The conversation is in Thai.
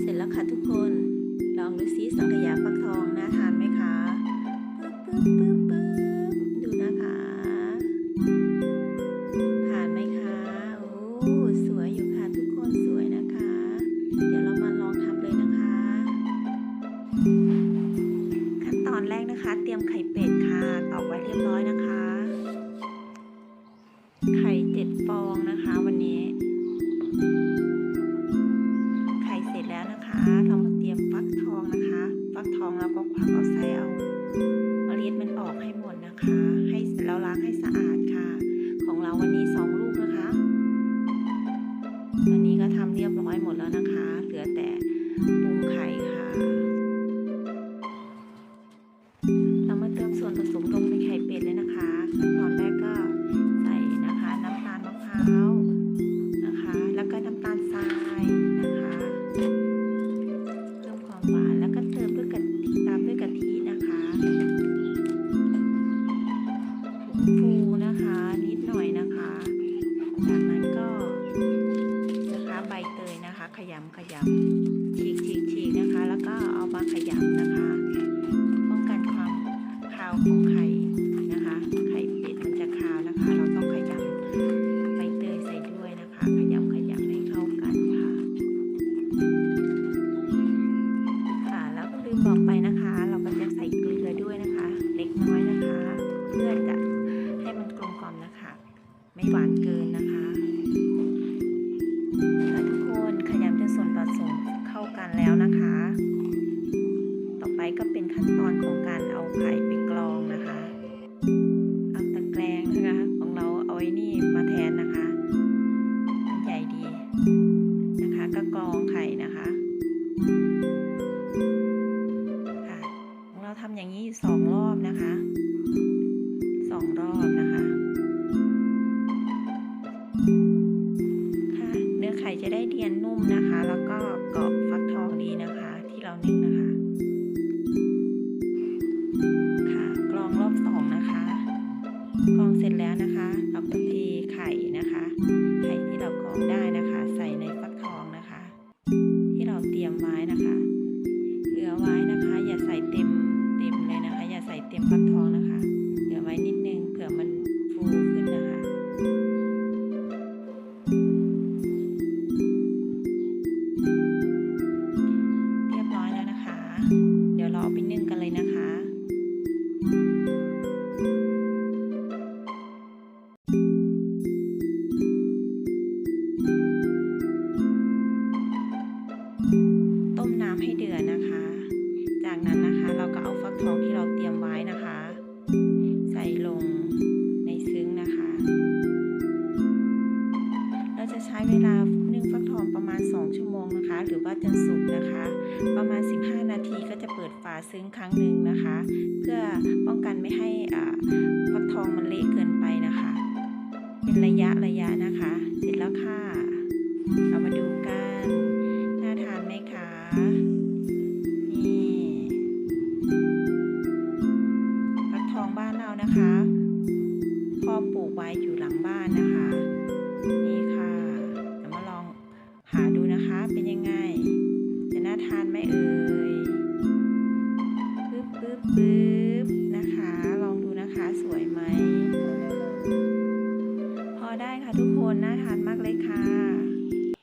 เสร็จแล้วค่ะทุกคน ลองดูซิสังขยาฟักทองน่าทานไหมคะปึ๊บปึ๊บปึ๊บปึ๊บ แล้วล้างให้สะอาดค่ะ ของเราวันนี้สองลูกนะคะ วันนี้ก็ทำเรียบร้อยหมดแล้วนะคะ เหลือแต่ ฟูนะคะนิดหน่อยนะคะ จากนั้นก็นะคะใบเตยนะคะ ขยำขยำฉีกฉีกฉีกนะคะ แล้วก็เอามาขยำนะคะ ป้องกันความคาวของไข่ ไม่หวานเกินนะคะทุกคนขยำจนส่วนผสมเข้ากันแล้วนะคะ ต่อไปก็เป็นขั้นตอนของการเอาไข่ไปกรองนะคะเอาตะแกรงนะคะของเราเอาไว้นี่มาแทนนะคะ ใหญ่ดีนะคะก็กรอง นนุ่มนะคะ อว่าจนสุกนะคะ ประมาณ 15 นาทีก็จะเปิดฝาซึ้งครั้งหนึ่งนะคะ เพื่อป้องกันไม่ให้อ่าฟักทองมันเละเกินไปนะคะ เป็นระยะระยะนะคะ เสร็จแล้วค่ะ เรามาดูกันน่าทานไหมคะนี่ฟักทองบ้านเรานะคะพ่อปลูกไว้อยู่หลังบ้านนะคะ ค่